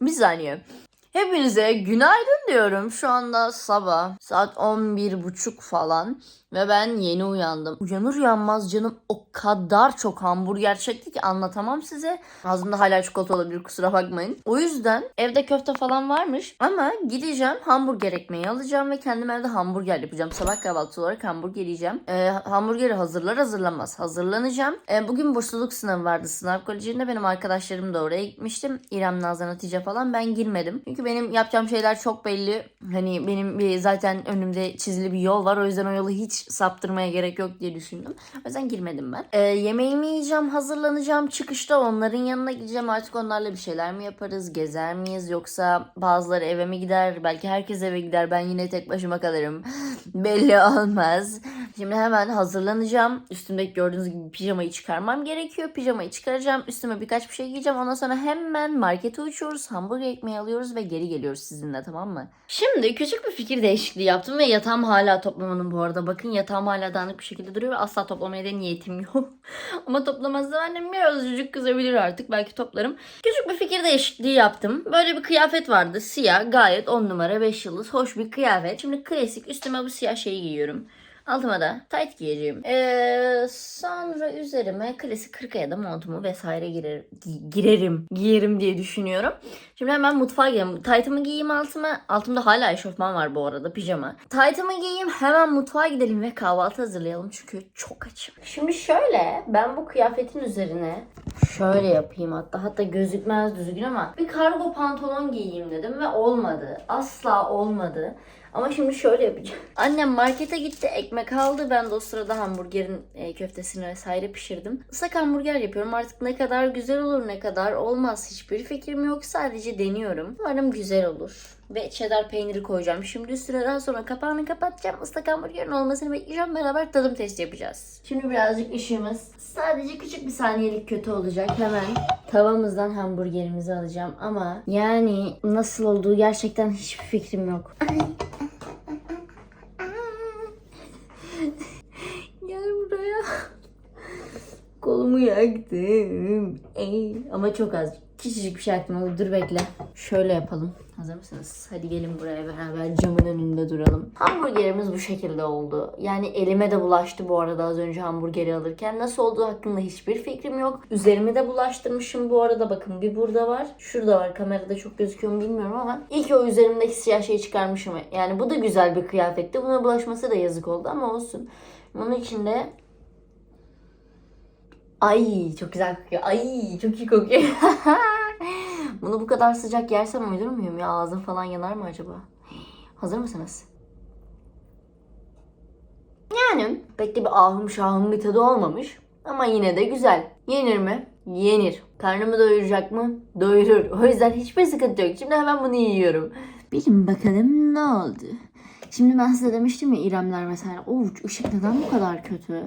Bir saniye. Hepinize günaydın diyorum. Şu anda sabah saat 11.30 falan ve ben yeni uyandım. Uyanır uyanmaz canım o kadar çok hamburger çekti ki anlatamam size. Ağzımda hala çikolata olabilir kusura bakmayın. O yüzden evde köfte falan varmış ama gideceğim hamburger ekmeği alacağım ve kendim evde hamburger yapacağım. Sabah kahvaltı olarak hamburger yiyeceğim. Ee, hamburgeri hazırlar hazırlamaz hazırlanacağım. Ee, bugün bursluluk sınavı vardı. Sınav kolejinde benim arkadaşlarım da oraya gitmiştim. İrem, Nazan, Hatice falan ben girmedim. Çünkü benim yapacağım şeyler çok belli. Hani benim bir zaten önümde çizili bir yol var. O yüzden o yolu hiç saptırmaya gerek yok diye düşündüm. O yüzden girmedim ben. Ee, yemeğimi yiyeceğim, hazırlanacağım. Çıkışta onların yanına gideceğim. Artık onlarla bir şeyler mi yaparız? Gezer miyiz? Yoksa bazıları eve mi gider? Belki herkes eve gider. Ben yine tek başıma kalırım. Belli olmaz. Şimdi hemen hazırlanacağım. Üstümdeki gördüğünüz gibi pijamayı çıkarmam gerekiyor. Pijamayı çıkaracağım. Üstüme birkaç bir şey giyeceğim. Ondan sonra hemen markete uçuyoruz. Hamburger ekmeği alıyoruz ve geri geliyoruz sizinle tamam mı? Şimdi küçük bir fikir değişikliği yaptım ve yatağım hala toplamadım bu arada. Bakın yatağım hala dağınık bir şekilde duruyor ve asla toplamaya da niyetim yok. Ama toplamazsa annem birazcık kızabilir artık. Belki toplarım. Küçük bir fikir değişikliği yaptım. Böyle bir kıyafet vardı. Siyah gayet 10 numara 5 yıldız. Hoş bir kıyafet. Şimdi klasik üstüme bu siyah şeyi giyiyorum. Altıma da tight giyeceğim. Ee, sonra üzerime klasik 40 ya da montumu vesaire girer, gi- girerim. Giyerim diye düşünüyorum. Şimdi hemen mutfağa girelim. Tight'ımı giyeyim altıma. Altımda hala eşofman var bu arada pijama. Tight'ımı giyeyim hemen mutfağa gidelim ve kahvaltı hazırlayalım çünkü çok açım. Şimdi şöyle ben bu kıyafetin üzerine şöyle yapayım hatta hatta gözükmez düzgün ama bir kargo pantolon giyeyim dedim ve olmadı. Asla olmadı. Ama şimdi şöyle yapacağım. Annem markete gitti ekmek aldı. Ben de o sırada hamburgerin e, köftesini vesaire pişirdim. Islak hamburger yapıyorum. Artık ne kadar güzel olur ne kadar olmaz hiçbir fikrim yok. Sadece deniyorum. Umarım güzel olur. Ve cheddar peyniri koyacağım. Şimdi daha sonra kapağını kapatacağım. Islak hamburgerin olmasını bekleyeceğim. Beraber tadım testi yapacağız. Şimdi birazcık işimiz. Sadece küçük bir saniyelik kötü olacak. Hemen tavamızdan hamburgerimizi alacağım. Ama yani nasıl olduğu gerçekten hiçbir fikrim yok. Gel buraya. Kolumu yaktım. Ey. Ama çok az. Küçücük bir şey yaktım. Hadi dur bekle. Şöyle yapalım. Hazır mısınız? Hadi gelin buraya beraber camın önünde duralım. Hamburgerimiz bu şekilde oldu. Yani elime de bulaştı bu arada az önce hamburgeri alırken. Nasıl olduğu hakkında hiçbir fikrim yok. Üzerime de bulaştırmışım bu arada. Bakın bir burada var. Şurada var. Kamerada çok gözüküyor mu bilmiyorum ama. Ki o üzerimdeki siyah şeyi çıkarmışım. Yani bu da güzel bir kıyafetti. Buna bulaşması da yazık oldu ama olsun. Bunun içinde Ay çok güzel kokuyor. Ay çok iyi kokuyor. Bunu bu kadar sıcak yersem uydur muyum ya? Ağzım falan yanar mı acaba? Hazır mısınız? Yani pek de bir ahım şahım bir tadı olmamış. Ama yine de güzel. Yenir mi? Yenir. Karnımı doyuracak mı? Doyurur. O yüzden hiçbir sıkıntı yok. Şimdi hemen bunu yiyorum. Bilin bakalım ne oldu? Şimdi ben size demiştim ya İremler mesela. Oo ışık neden bu kadar kötü?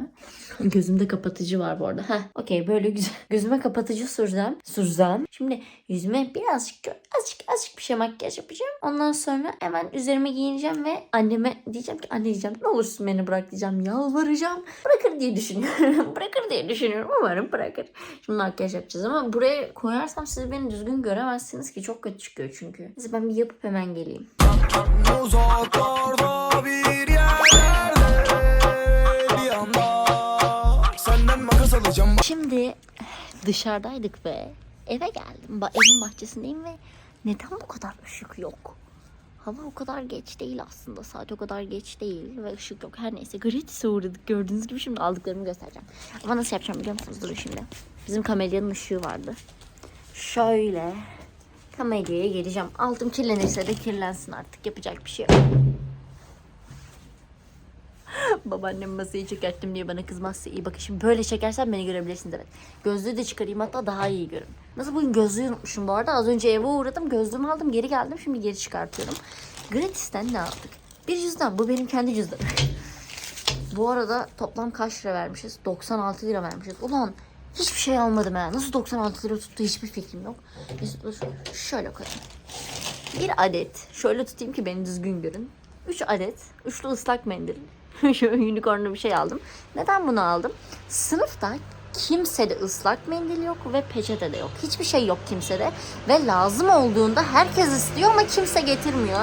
Gözümde kapatıcı var bu arada. Heh, okey böyle güzel. Gözüme kapatıcı süreceğim. Süreceğim. Şimdi yüzüme birazcık azıcık azıcık bir şey makyaj yapacağım. Ondan sonra hemen üzerime giyineceğim ve anneme diyeceğim ki anne diyeceğim ne olursun beni bırak diyeceğim. Yalvaracağım. Bırakır diye düşünüyorum. bırakır diye düşünüyorum. Umarım bırakır. Şimdi makyaj yapacağız ama buraya koyarsam siz beni düzgün göremezsiniz ki çok kötü çıkıyor çünkü. Neyse ben bir yapıp hemen geleyim. Şimdi dışarıdaydık ve eve geldim. Ba- evin bahçesindeyim ve neden bu kadar ışık yok? Hava o kadar geç değil aslında. Saat o kadar geç değil ve ışık yok. Her neyse gratis'e uğradık gördüğünüz gibi. Şimdi aldıklarımı göstereceğim. Ama nasıl yapacağım biliyor musunuz? Durun şimdi. Bizim kamelyanın ışığı vardı. Şöyle kamelyaya geleceğim. Altım kirlenirse de kirlensin artık. Yapacak bir şey yok. Babaannem masayı çökerttim diye bana kızmazsa iyi. Bakın şimdi böyle çekersem beni görebilirsiniz evet. Gözlüğü de çıkarayım hatta daha iyi görün. Nasıl bugün gözlüğü unutmuşum bu arada. Az önce eve uğradım. Gözlüğümü aldım geri geldim. Şimdi geri çıkartıyorum. Gratis'ten ne aldık? Bir cüzdan. Bu benim kendi cüzdanım. bu arada toplam kaç lira vermişiz? 96 lira vermişiz. Ulan hiçbir şey almadım ha. Nasıl 96 lira tuttu hiçbir fikrim yok. Şöyle koyayım. Bir adet. Şöyle tutayım ki beni düzgün görün. 3 adet. Üçlü ıslak mendil. Unicornlu bir şey aldım. Neden bunu aldım? Sınıfta Kimsede ıslak mendil yok ve peçete de yok. Hiçbir şey yok kimsede. Ve lazım olduğunda herkes istiyor ama kimse getirmiyor.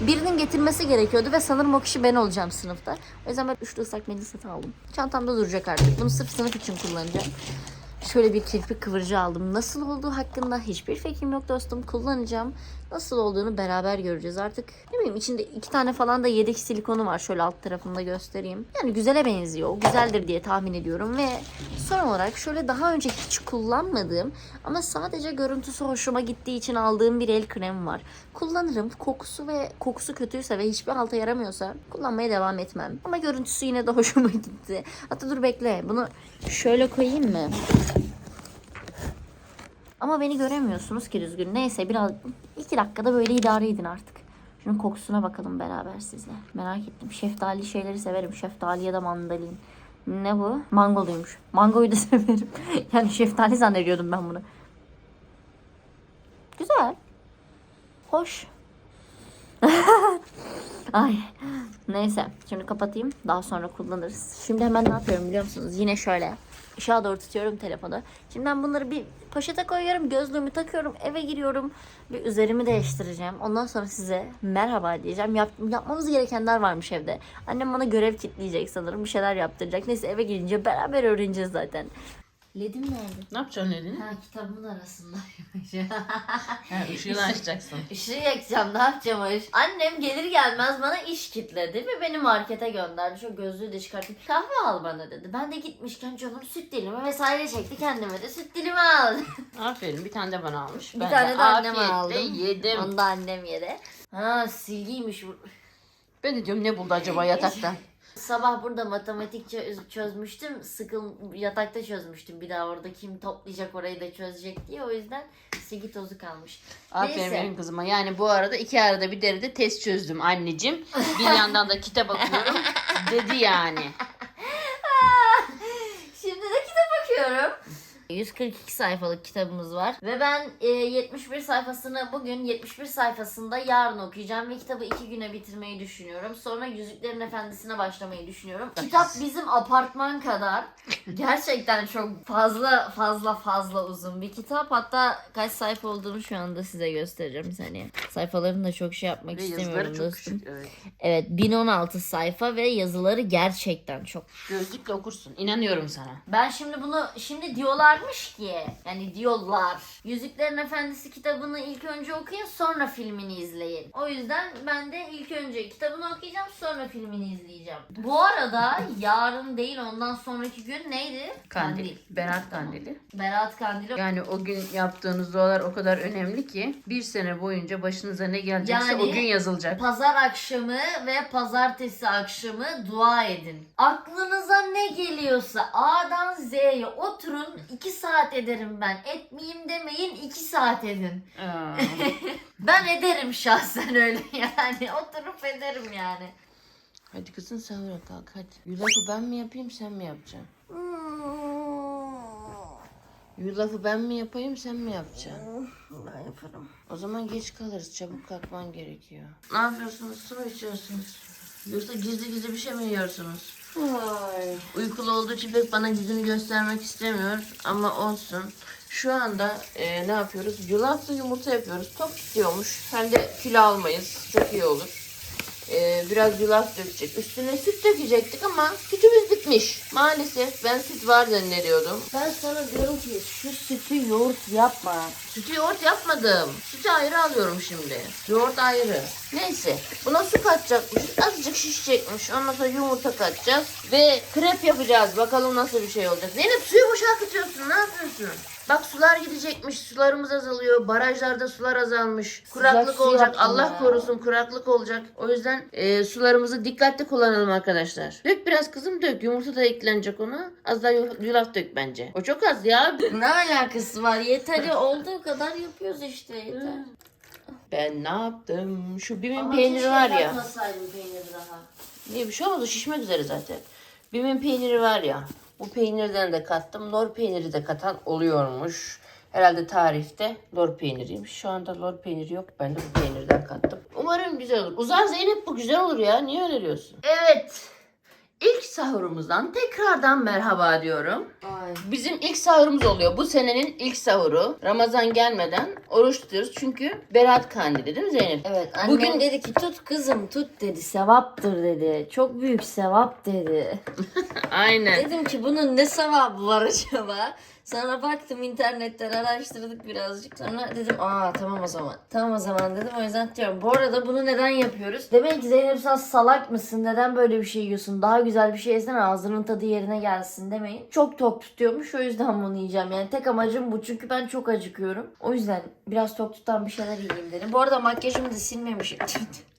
Birinin getirmesi gerekiyordu ve sanırım o kişi ben olacağım sınıfta. O yüzden ben üçlü ıslak mendil satın aldım. Çantamda duracak artık. Bunu sırf sınıf için kullanacağım. Şöyle bir kirpik kıvırcı aldım. Nasıl olduğu hakkında hiçbir fikrim yok dostum. Kullanacağım. Nasıl olduğunu beraber göreceğiz artık. Ne bileyim içinde iki tane falan da yedek silikonu var. Şöyle alt tarafında göstereyim. Yani güzele benziyor. Güzeldir diye tahmin ediyorum. Ve son olarak şöyle daha önce hiç kullanmadığım ama sadece görüntüsü hoşuma gittiği için aldığım bir el kremi var. Kullanırım. Kokusu ve kokusu kötüyse ve hiçbir halta yaramıyorsa kullanmaya devam etmem. Ama görüntüsü yine de hoşuma gitti. Hatta dur bekle. Bunu şöyle koyayım mı? Ama beni göremiyorsunuz ki düzgün. Neyse biraz iki dakikada böyle idare edin artık. Şunun kokusuna bakalım beraber sizle. Merak ettim. Şeftali şeyleri severim. Şeftali ya da mandalin. Ne bu? Mangoluymuş. Mangoyu da severim. yani şeftali zannediyordum ben bunu. Güzel. Hoş. Ay. Neyse. Şimdi kapatayım. Daha sonra kullanırız. Şimdi hemen ne yapıyorum biliyor musunuz? Yine şöyle. Aşağı doğru tutuyorum telefonu. Şimdi ben bunları bir poşete koyuyorum. Gözlüğümü takıyorum. Eve giriyorum. Bir üzerimi değiştireceğim. Ondan sonra size merhaba diyeceğim. Yap, yapmamız gerekenler varmış evde. Annem bana görev kitleyecek sanırım. Bir şeyler yaptıracak. Neyse eve gidince beraber öğreneceğiz zaten. Ledim nerede? Ne yapacaksın elini? Ha kitabımın arasında. Ha, ışığını açacaksın. Işığı yakacağım ne yapacağım o iş? Annem gelir gelmez bana iş kitledi ve beni markete gönderdi. Şu gözlüğü de çıkartıp kahve al bana dedi. Ben de gitmişken canım süt dilimi vesaire çekti kendime de süt dilimi al. Aferin bir tane de bana almış. Bir ben tane de anneme afiyetle aldım. yedim. Onu da annem yedi. Ha silgiymiş bu. Ben de diyorum ne buldu acaba yatakta? Sabah burada matematik çö- çözmüştüm. Sıkıl yatakta çözmüştüm. Bir daha orada kim toplayacak orayı da çözecek diye. O yüzden silgi tozu kalmış. Aferin Neyse. benim kızıma. Yani bu arada iki arada bir derede test çözdüm anneciğim. Bir yandan da kitap okuyorum. Dedi yani. Şimdi de kitap okuyorum. 142 sayfalık kitabımız var ve ben e, 71 sayfasını bugün 71 sayfasında yarın okuyacağım ve kitabı iki güne bitirmeyi düşünüyorum. Sonra Yüzüklerin Efendisi'ne başlamayı düşünüyorum. Kitap bizim apartman kadar gerçekten çok fazla fazla fazla uzun bir kitap. Hatta kaç sayfa olduğunu şu anda size göstereceğim bir saniye. Sayfalarını da çok şey yapmak Ve istemiyorum çok dostum. küçük. Evet. Evet 1016 sayfa ve yazıları gerçekten çok Gözlükle okursun. İnanıyorum sana. Ben şimdi bunu şimdi diyorlarmış ki yani diyorlar Yüzüklerin Efendisi kitabını ilk önce okuyun sonra filmini izleyin. O yüzden ben de ilk önce kitabını okuyacağım sonra filmini izleyeceğim. Bu arada yarın değil ondan sonraki gün neydi? Kandil. Berat kandili. Berat Kandili. Yani o gün yaptığınız dualar o kadar önemli ki bir sene boyunca başınıza ne gelecekse Yani- o gün yazılacak. Pazar akşamı ve pazartesi akşamı dua edin. Aklınıza ne geliyorsa A'dan Z'ye oturun 2 saat ederim ben. Etmeyeyim demeyin 2 saat edin. Ben ederim şahsen öyle yani. Oturup ederim yani. hadi kızım sahura kalk hadi. Yulafı ben mi yapayım sen mi yapacaksın? Yulafı ben mi yapayım sen mi yapacaksın? Ben yaparım. O zaman geç kalırız. Çabuk kalkman gerekiyor. Ne yapıyorsunuz? Su mu içiyorsunuz? Yoksa gizli gizli bir şey mi yiyorsunuz? Ay. Uykulu olduğu için pek bana yüzünü göstermek istemiyor ama olsun. Şu anda e, ne yapıyoruz? Yulaflı yumurta yapıyoruz. Tok tutuyormuş. Hem de kilo almayız. Çok iyi olur. E, biraz yulaf dökecek. Üstüne süt dökecektik ama sütümüz bitmiş. Maalesef ben süt var zannediyordum. Ben sana diyorum ki şu sütü yoğurt yapma. Sütü yoğurt yapmadım. Sütü ayrı alıyorum şimdi. Yoğurt ayrı. Neyse. Buna su katacakmış. Azıcık şişecekmiş. Ondan sonra yumurta katacağız. Ve krep yapacağız. Bakalım nasıl bir şey olacak. Zeynep suyu boşa akıtıyorsun. Ne yapıyorsun? Bak sular gidecekmiş. Sularımız azalıyor. Barajlarda sular azalmış. Kuraklık su olacak. yaptım Allah ya. korusun kuraklık olacak. O yüzden e, sularımızı dikkatli kullanalım arkadaşlar. Dök biraz kızım dök. Yumurta da eklenecek ona. Az daha yu- yulaf dök bence. O çok az ya. Ne alakası var? Yeteri olduğu kadar yapıyoruz işte yeter. Ben ne yaptım? Şu bimin Ama peyniri keşke var ya. yapmasaydım peyniri daha. Niye bir şey olmaz o şişmek üzere zaten. Bimin peyniri var ya. Bu peynirden de kattım. Lor peyniri de katan oluyormuş. Herhalde tarifte lor peyniriymiş. Şu anda lor peyniri yok. Ben de bu peynirden kattım. Umarım güzel olur. Uzar Zeynep bu güzel olur ya. Niye öyle diyorsun? Evet. İlk sahurumuzdan tekrardan merhaba diyorum. Ay. Bizim ilk sahurumuz oluyor. Bu senenin ilk sahuru. Ramazan gelmeden oruç tutuyoruz. Çünkü Berat Kandili değil mi Zeynep? Evet annem Bugün- dedi ki tut kızım tut dedi sevaptır dedi. Çok büyük sevap dedi. Aynen. Dedim ki bunun ne sevabı var acaba? Sonra baktım internetten araştırdık birazcık. Sonra dedim aa tamam o zaman. Tamam o zaman dedim o yüzden diyorum. Bu arada bunu neden yapıyoruz? Demek ki Zeynep sen salak mısın? Neden böyle bir şey yiyorsun? Daha güzel bir şey yesene ağzının tadı yerine gelsin demeyin. Çok tok tutuyormuş o yüzden bunu yiyeceğim. Yani tek amacım bu çünkü ben çok acıkıyorum. O yüzden biraz tok tutan bir şeyler yiyeyim dedim. Bu arada makyajımı da silmemişim.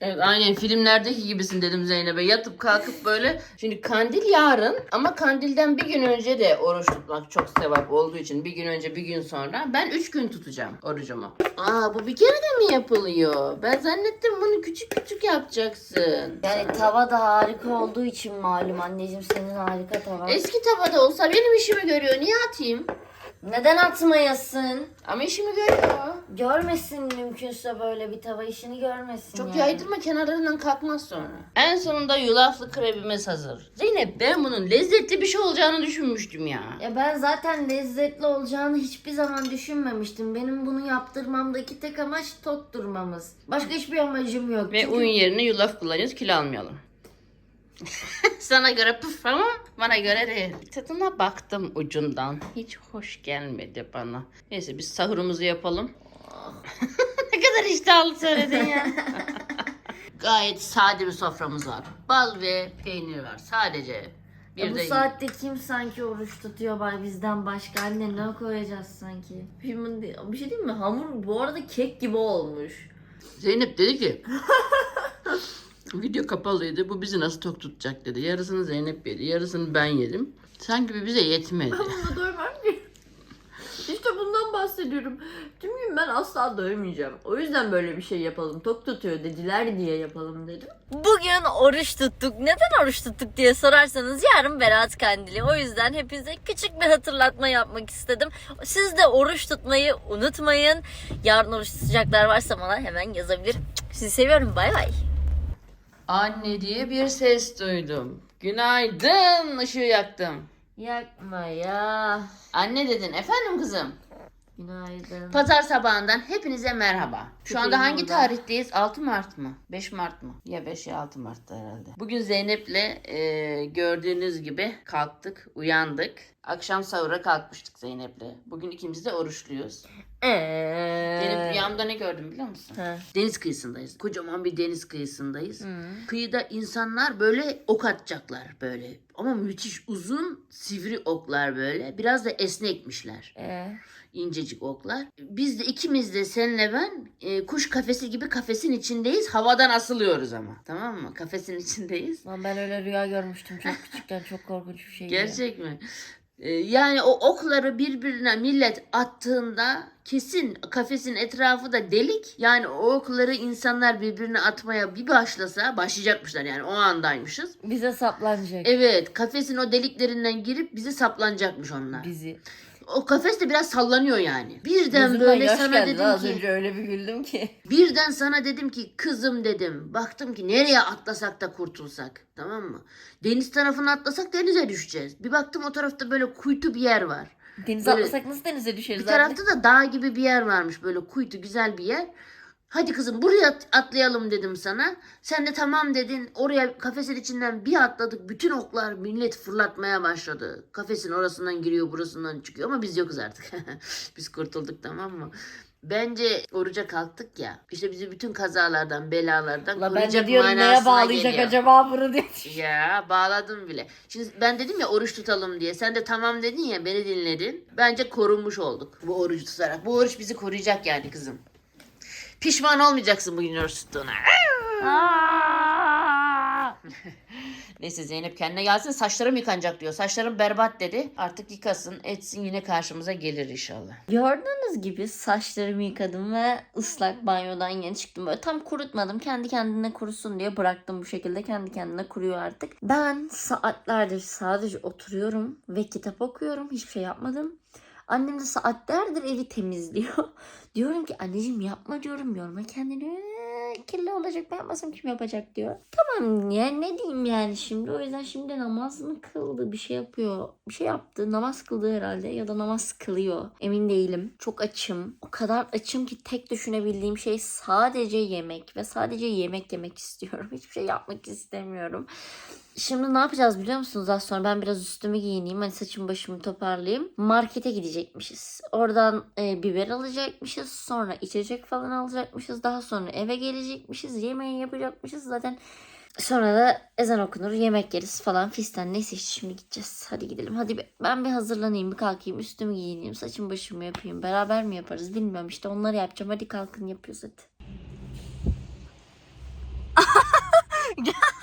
Evet aynen filmlerdeki gibisin dedim Zeynep'e. Yatıp kalkıp böyle. Şimdi kandil yarın ama kandilden bir gün önce de oruç tutmak çok sevap olduğu için bir gün önce bir gün sonra ben üç gün tutacağım orucumu. Aa bu bir kere de mi yapılıyor? Ben zannettim bunu küçük küçük yapacaksın. yani tava da harika olduğu için malum anneciğim senin harika tavan. Eski tavada olsa benim işimi görüyor. Niye atayım? Neden atmayasın? Ama işimi görüyor. Görmesin mümkünse böyle bir tava işini görmesin Çok yani. yaydırma kenarlarından kalkmaz sonra. En sonunda yulaflı krebimiz hazır. Zeynep ben bunun lezzetli bir şey olacağını düşünmüştüm ya. Ya ben zaten lezzetli olacağını hiçbir zaman düşünmemiştim. Benim bunu yaptırmamdaki tek amaç tok durmamız. Başka hiçbir amacım yok. Ve Çünkü un yerine yulaf kullanıyoruz kilo almayalım. Sana göre puf ama bana göre değil. Tadına baktım ucundan. Hiç hoş gelmedi bana. Neyse biz sahurumuzu yapalım. ne kadar iştahlı söyledin ya. Gayet sade bir soframız var. Bal ve peynir var sadece. Bir Ya bu de saatte kim sanki oruç tutuyor bay bizden başka anne ne koyacağız sanki? Bir şey diyeyim mi? Hamur bu arada kek gibi olmuş. Zeynep dedi ki video kapalıydı. Bu bizi nasıl tok tutacak dedi. Yarısını Zeynep yedi. Yarısını ben yedim. Sanki bize yetmedi. Buna doymam ki. İşte bundan bahsediyorum. Tüm gün ben asla doymayacağım. O yüzden böyle bir şey yapalım. Tok tutuyor dediler diye yapalım dedim. Bugün oruç tuttuk. Neden oruç tuttuk diye sorarsanız yarın Berat Kandili. O yüzden hepinize küçük bir hatırlatma yapmak istedim. Siz de oruç tutmayı unutmayın. Yarın oruç tutacaklar varsa bana hemen yazabilir. Sizi seviyorum. Bay bay. Anne diye bir ses duydum. Günaydın ışığı yaktım. Yakma ya. Anne dedin efendim kızım. Günaydın. Pazar sabahından hepinize merhaba. Şu anda hangi tarihteyiz? 6 Mart mı? 5 Mart mı? Ya 5 ya 6 Mart'ta herhalde. Bugün Zeynep'le e, gördüğünüz gibi kalktık, uyandık. Akşam sahura kalkmıştık Zeynep'le. Bugün ikimiz de oruçluyuz. Eee. Zeynep rüyamda ne gördüm biliyor musun? Ha. Deniz kıyısındayız. Kocaman bir deniz kıyısındayız. Hı. Kıyıda insanlar böyle ok atacaklar böyle. Ama müthiş uzun sivri oklar böyle. Biraz da esnekmişler. Ee? İncecik oklar. Biz de ikimiz de senle ben e, kuş kafesi gibi kafesin içindeyiz. Havadan asılıyoruz ama. Tamam mı? Kafesin içindeyiz. Lan ben öyle rüya görmüştüm çok küçükken çok korkunç bir şey. Gerçek mi? E, yani o okları birbirine millet attığında kesin kafesin etrafı da delik. Yani o okları insanlar birbirine atmaya bir başlasa başlayacakmışlar yani o andaymışız. Bize saplanacak. Evet kafesin o deliklerinden girip bizi saplanacakmış onlar. Bizi. O kafes de biraz sallanıyor yani. Birden Gözümden böyle yaş sana geldi dedim az ki önce öyle bir güldüm ki. Birden sana dedim ki kızım dedim. Baktım ki nereye atlasak da kurtulsak. Tamam mı? Deniz tarafına atlasak denize düşeceğiz. Bir baktım o tarafta böyle kuytu bir yer var. Denize Böyle- atlasak nasıl denize düşeriz Bir tarafta da dağ gibi bir yer varmış böyle kuytu güzel bir yer. Hadi kızım buraya at- atlayalım dedim sana. Sen de tamam dedin. Oraya kafesin içinden bir atladık. Bütün oklar millet fırlatmaya başladı. Kafesin orasından giriyor burasından çıkıyor ama biz yokuz artık. biz kurtulduk tamam mı? Bence oruca kalktık ya. İşte bizi bütün kazalardan, belalardan La ben koruyacak de diyorum neye bağlayacak geliyor. acaba bunu diye. Ya bağladım bile. Şimdi ben dedim ya oruç tutalım diye. Sen de tamam dedin ya beni dinledin. Bence korunmuş olduk bu orucu tutarak. Bu oruç bizi koruyacak yani kızım. Pişman olmayacaksın bugün oruç tuttuğuna. Neyse Zeynep kendine gelsin saçlarım yıkanacak diyor. Saçlarım berbat dedi. Artık yıkasın etsin yine karşımıza gelir inşallah. Gördüğünüz gibi saçlarımı yıkadım ve ıslak banyodan yeni çıktım. Böyle tam kurutmadım. Kendi kendine kurusun diye bıraktım bu şekilde. Kendi kendine kuruyor artık. Ben saatlerdir sadece oturuyorum ve kitap okuyorum. Hiçbir şey yapmadım. Annem de saatlerdir evi temizliyor. diyorum ki anneciğim yapma diyorum yorma kendini. Kirli olacak ben yapmasam kim yapacak diyor. Tamam ya ne diyeyim yani şimdi o yüzden şimdi namaz mı kıldı bir şey yapıyor. Bir şey yaptı namaz kıldı herhalde ya da namaz kılıyor. Emin değilim. Çok açım. O kadar açım ki tek düşünebildiğim şey sadece yemek ve sadece yemek yemek istiyorum. Hiçbir şey yapmak istemiyorum. Şimdi ne yapacağız biliyor musunuz? Az sonra ben biraz üstümü giyineyim. Hani saçımı başımı toparlayayım. Markete gidecekmişiz. Oradan e, biber alacakmışız. Sonra içecek falan alacakmışız. Daha sonra eve gelecekmişiz. Yemeği yapacakmışız. Zaten sonra da ezan okunur. Yemek yeriz falan fistan. Neyse işte şimdi gideceğiz. Hadi gidelim. Hadi bir- ben bir hazırlanayım. Bir kalkayım. Üstümü giyineyim. Saçımı başımı yapayım. Beraber mi yaparız bilmiyorum. işte onları yapacağım. Hadi kalkın yapıyoruz hadi.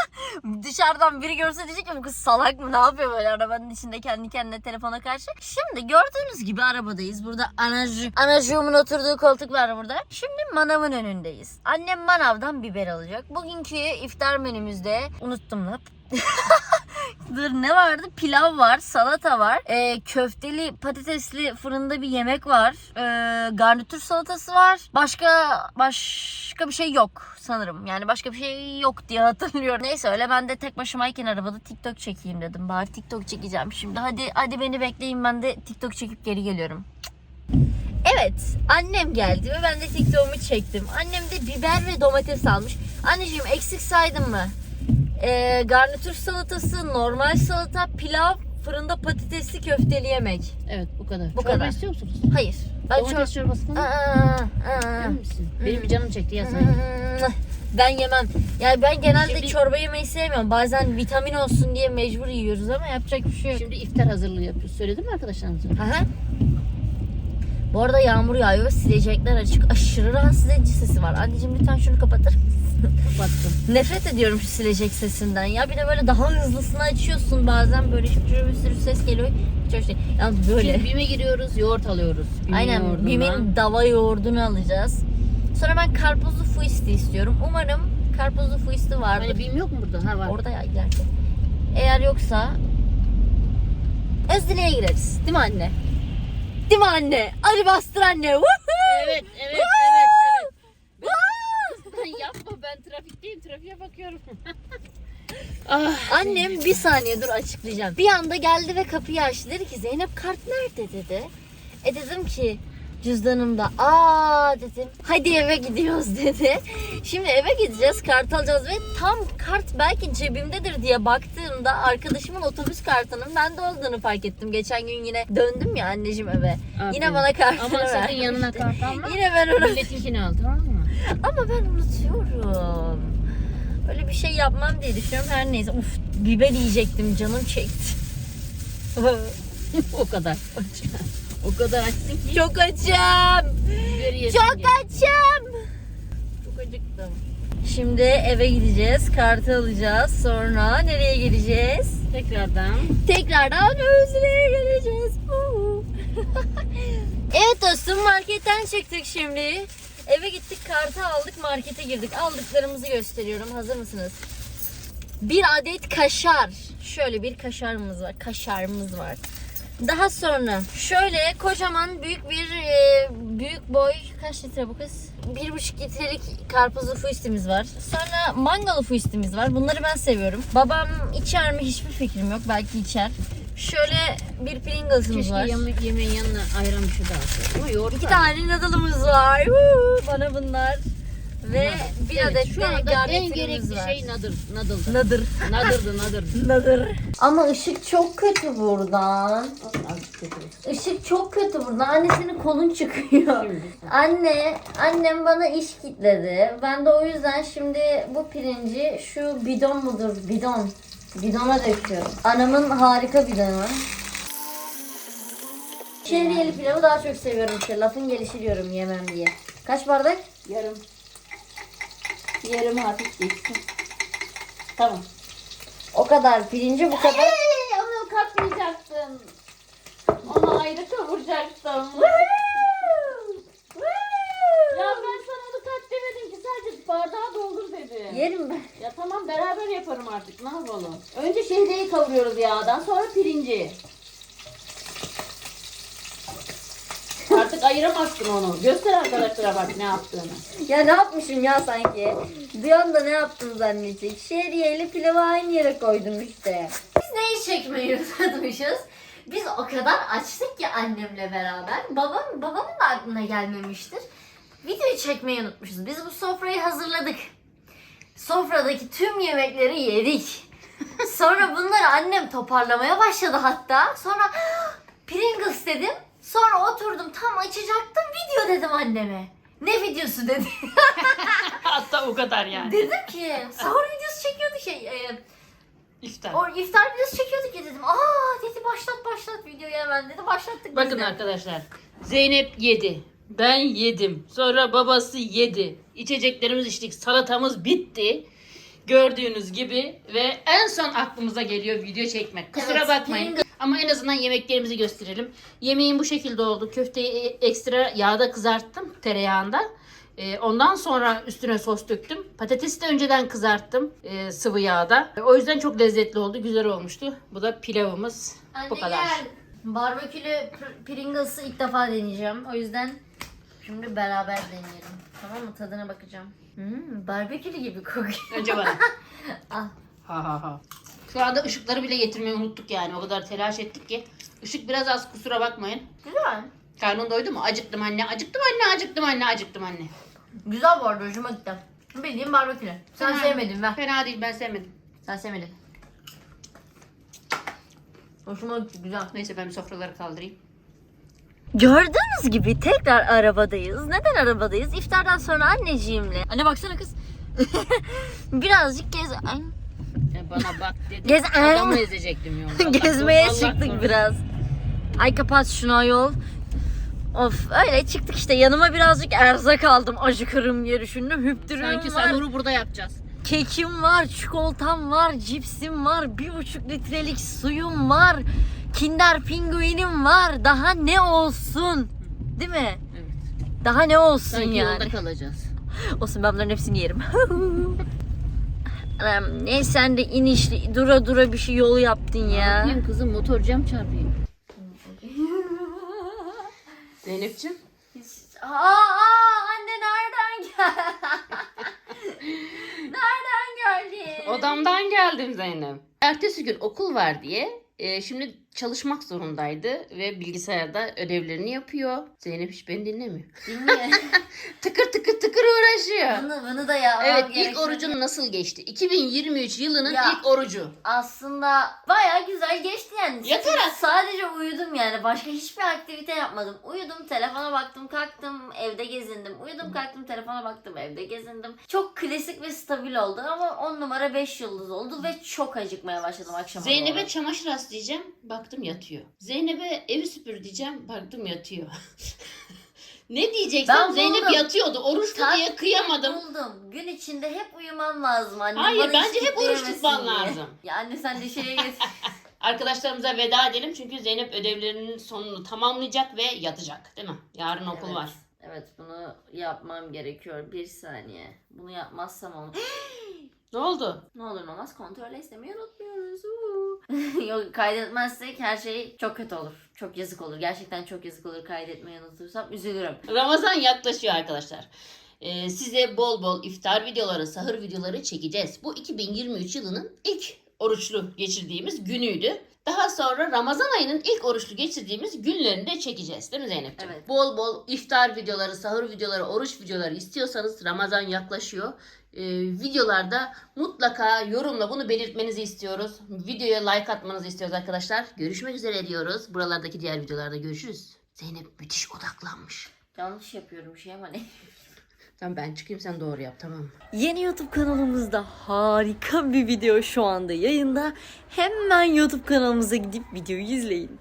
Dışarıdan biri görse diyecek ki bu kız salak mı ne yapıyor böyle arabanın içinde kendi kendine telefona karşı. Şimdi gördüğünüz gibi arabadayız. Burada anacı, anacığımın oturduğu koltuk var burada. Şimdi manavın önündeyiz. Annem manavdan biber alacak. Bugünkü iftar menümüzde unuttum lan. Dur ne vardı? Pilav var, salata var, ee, köfteli patatesli fırında bir yemek var, ee, garnitür salatası var. Başka başka bir şey yok sanırım. Yani başka bir şey yok diye hatırlıyorum. Neyse öyle ben de tek başımayken arabada TikTok çekeyim dedim. Bari TikTok çekeceğim şimdi. Hadi hadi beni bekleyin ben de TikTok çekip geri geliyorum. Evet annem geldi ve ben de TikTok'umu çektim. Annem de biber ve domates almış. Anneciğim eksik saydın mı? Ee, garnitür salatası, normal salata, pilav, fırında patatesli köfteli yemek. Evet bu kadar. Bu Çorba kadar. istiyor musunuz? Hayır. Ben Domates çok... çorbası mı? Aa, Emin misin? Benim canım çekti ya sen. aa. Ben yemem. Yani ben genelde Şimdi- çorba yemeyi sevmiyorum. Bazen vitamin olsun diye mecbur yiyoruz ama yapacak bir şey yok. Şimdi iftar hazırlığı yapıyoruz. Söyledin mi arkadaşlarımıza? Aha. Bu arada yağmur yağıyor. Silecekler açık. Aşırı rahatsız edici sesi var. Anneciğim lütfen şunu kapatır mısın? Kapattım. Nefret ediyorum şu silecek sesinden ya. Bir de böyle daha hızlısını açıyorsun bazen böyle şöyle bir sürü ses geliyor. Hiç hoş değil. Yalnız böyle. Şimdi BİM'e giriyoruz, yoğurt alıyoruz. BİM'in Aynen. Bim'in dava yoğurdunu alacağız. Sonra ben karpuzlu fuisti istiyorum. Umarım karpuzlu fuisti vardır. Hani BİM yok mu burada? Ha var. Orada ya ileride. Eğer yoksa Özdile'ye gireriz. Değil mi anne? Değil mi anne? Hadi bastır anne. Woohoo! Evet, evet, evet, evet. Ben yapma ben trafikteyim, trafiğe bakıyorum. ah, Annem bir saniye dur açıklayacağım. Bir anda geldi ve kapıyı açtı. Dedi ki Zeynep kart nerede dedi. E dedim ki cüzdanımda. Aa dedim. Hadi eve gidiyoruz dedi. Şimdi eve gideceğiz kart alacağız ve tam kart belki cebimdedir diye baktığımda arkadaşımın otobüs kartının bende olduğunu fark ettim. Geçen gün yine döndüm ya anneciğim eve. Aferin. Yine bana kartını Ama sakın vermişti. yanına kart alma. Yine ben onu Milletinkini al tamam mı? ama ben unutuyorum. Öyle bir şey yapmam diye düşünüyorum. Her neyse. Uf biber yiyecektim. Canım çekti. o kadar. O kadar açtın ki. Çok açım. Çok açım. Çok acıktım. Şimdi eve gideceğiz. Kartı alacağız. Sonra nereye gideceğiz? Tekrardan. Tekrardan Özle'ye geleceğiz. Evet dostum marketten çıktık şimdi. Eve gittik kartı aldık markete girdik. Aldıklarımızı gösteriyorum. Hazır mısınız? Bir adet kaşar. Şöyle bir kaşarımız var. Kaşarımız var. Daha sonra şöyle kocaman büyük bir e, büyük boy kaç litre bu kız? Bir buçuk litrelik karpuzlu fuistimiz var. Sonra mangalı fuistimiz var. Bunları ben seviyorum. Babam içer mi hiçbir fikrim yok. Belki içer. Şöyle bir Pringles'ımız Keşke var. yemek, yemeğin yanına ayran bir şey daha alsaydım. Ama yoğurt İki var. tane noodle'ımız var. Woo! Bana bunlar. Ve bir Evet, adet şu de anda en gerekli var. şey nadır. Nadıldı. Nadır. Nadırdı nadır. Nadır. Ama ışık çok kötü buradan. Işık çok kötü burada. Anne senin kolun çıkıyor. Anne, annem bana iş kitledi. Ben de o yüzden şimdi bu pirinci şu bidon mudur? Bidon. Bidona döküyorum. Anamın harika bidonu. Şehriyeli pilavı daha çok seviyorum işte. Lafın gelişi diyorum yemem diye. Kaç bardak? Yarım. Yarım hafif geçsin. Tamam. O kadar. Pirinci bu kadar. onu katmayacaktın. Onu ayrı kavuracaktım. ya ben sana onu kat demedim ki sadece bardağı doldur dedim. Yerim ben. Ya tamam beraber yaparım artık ne yapalım. Önce şehriyeyi kavuruyoruz yağdan sonra pirinci. Artık ayıramazsın onu. Göster arkadaşlara bak ne yaptığını. Ya ne yapmışım ya sanki? Duyan da ne yaptın zannedecek. Şehriye ile pilavı aynı yere koydum işte. Biz neyi çekmeyi unutmuşuz? Biz o kadar açtık ki annemle beraber. Babam, babamın da aklına gelmemiştir. Videoyu çekmeyi unutmuşuz. Biz bu sofrayı hazırladık. Sofradaki tüm yemekleri yedik. Sonra bunları annem toparlamaya başladı hatta. Sonra Pringles dedim. Sonra oturdum tam açacaktım video dedim anneme. Ne videosu dedi. Hatta o kadar yani. dedim ki sahur videosu çekiyorduk şey. e, İftar. O iftar videosu çekiyorduk ya dedim. Aa dedi başlat başlat videoyu hemen dedi. Başlattık biz Bakın de. arkadaşlar. Zeynep yedi. Ben yedim. Sonra babası yedi. İçeceklerimiz içtik. Salatamız bitti. Gördüğünüz gibi ve en son aklımıza geliyor video çekmek. Kusura Evet, bakmayın. Ama en azından yemeklerimizi gösterelim. Yemeğim bu şekilde oldu. Köfteyi e- ekstra yağda kızarttım tereyağında. Ee, ondan sonra üstüne sos döktüm. Patatesi de önceden kızarttım e, sıvı yağda. O yüzden çok lezzetli oldu. Güzel olmuştu. Bu da pilavımız. Anne bu kadar. gel. Barbekülü pr- Pringles'ı ilk defa deneyeceğim. O yüzden şimdi beraber deneyelim. Tamam mı? Tadına bakacağım. Hmm, barbekülü gibi kokuyor. Önce bana. Al. Ha ha ha. Şu anda ışıkları bile getirmeyi unuttuk yani. O kadar telaş ettik ki. Işık biraz az kusura bakmayın. Güzel. Karnın doydu mu? Acıktım anne, acıktım anne, acıktım anne, acıktım anne. Güzel bu arada hoşuma gitti. Bildiğin barbekülü. Sen Fena- sevmedin ver. Fena değil ben sevmedim. Sen sevmedin. Hoşuma gitti güzel. Neyse ben bir sofraları kaldırayım. Gördüğünüz gibi tekrar arabadayız. Neden arabadayız? İftardan sonra anneciğimle. Anne baksana kız. Birazcık gez... Ay, bana bak dedi. Gez- Adamı ezecektim yolda. Gezmeye Allah çıktık korusun. biraz. Ay kapat şunu ayol. Of öyle çıktık işte yanıma birazcık erzak aldım acıkırım diye düşündüm. Hüptürüğüm Sanki var, sahuru burada yapacağız. kekim var, çikolatam var, cipsim var, bir buçuk litrelik suyum var, kinder pinguinim var. Daha ne olsun? Değil mi? Evet. Daha ne olsun Sanki yani? yolda kalacağız. Olsun ben bunların hepsini yerim. Ne sen de inişli dura dura bir şey yolu yaptın ya. yapayım kızım motor cam çarpıyor. Zeynep'ciğim. Aa, aa anne nereden gel? nereden geldin? Odamdan geldim Zeynep. Ertesi gün okul var diye e, şimdi çalışmak zorundaydı ve bilgisayarda ödevlerini yapıyor. Zeynep hiç beni dinlemiyor. Dinliyor. Tıkır tıkır tıkır uğraşıyor. bunu, bunu da yapmam Evet ilk gerekiyor. orucun nasıl geçti? 2023 yılının Ya. ilk orucu. Aslında baya güzel geçti yani. Yatarak. Sadece uyudum yani. Başka hiçbir aktivite yapmadım. Uyudum, telefona baktım, kalktım, evde gezindim. Uyudum, kalktım, telefona baktım, evde gezindim. Çok klasik ve stabil oldu ama 10 numara 5 yıldız oldu ve çok acıkmaya başladım akşama Zeynep'e çamaşır as diyeceğim. Baktım yatıyor. Zeynep'e evi süpür diyeceğim. Baktım yatıyor. ne diyeceksin? Ben Zeynep buldum. yatıyordu. Oruçlu Tak- diye kıyamadım. Buldum. Gün içinde hep uyumam lazım anne. Hayır, bence hep oruç tutman diye. lazım. Ya anne sen de şeye getir. Arkadaşlarımıza veda edelim çünkü Zeynep ödevlerinin sonunu tamamlayacak ve yatacak değil mi? Yarın okul evet. var. Evet bunu yapmam gerekiyor. Bir saniye. Bunu yapmazsam onu... Ne oldu? Ne olur ne olmaz kontrol istemeyi unutmuyoruz. Yok kaydetmezsek her şey çok kötü olur. Çok yazık olur. Gerçekten çok yazık olur kaydetmeyi unutursam. Üzülürüm. Ramazan yaklaşıyor arkadaşlar. Ee, size bol bol iftar videoları, sahur videoları çekeceğiz. Bu 2023 yılının ilk oruçlu geçirdiğimiz günüydü. Daha sonra Ramazan ayının ilk oruçlu geçirdiğimiz günlerini de çekeceğiz değil mi Zeynep'ciğim? Evet. Bol bol iftar videoları, sahur videoları, oruç videoları istiyorsanız Ramazan yaklaşıyor. Ee, videolarda mutlaka yorumla bunu belirtmenizi istiyoruz. Videoya like atmanızı istiyoruz arkadaşlar. Görüşmek üzere diyoruz. Buralardaki diğer videolarda görüşürüz. Zeynep müthiş odaklanmış. Yanlış yapıyorum şey ama ne? Tamam ben çıkayım sen doğru yap tamam mı? Yeni YouTube kanalımızda harika bir video şu anda yayında. Hemen YouTube kanalımıza gidip videoyu izleyin.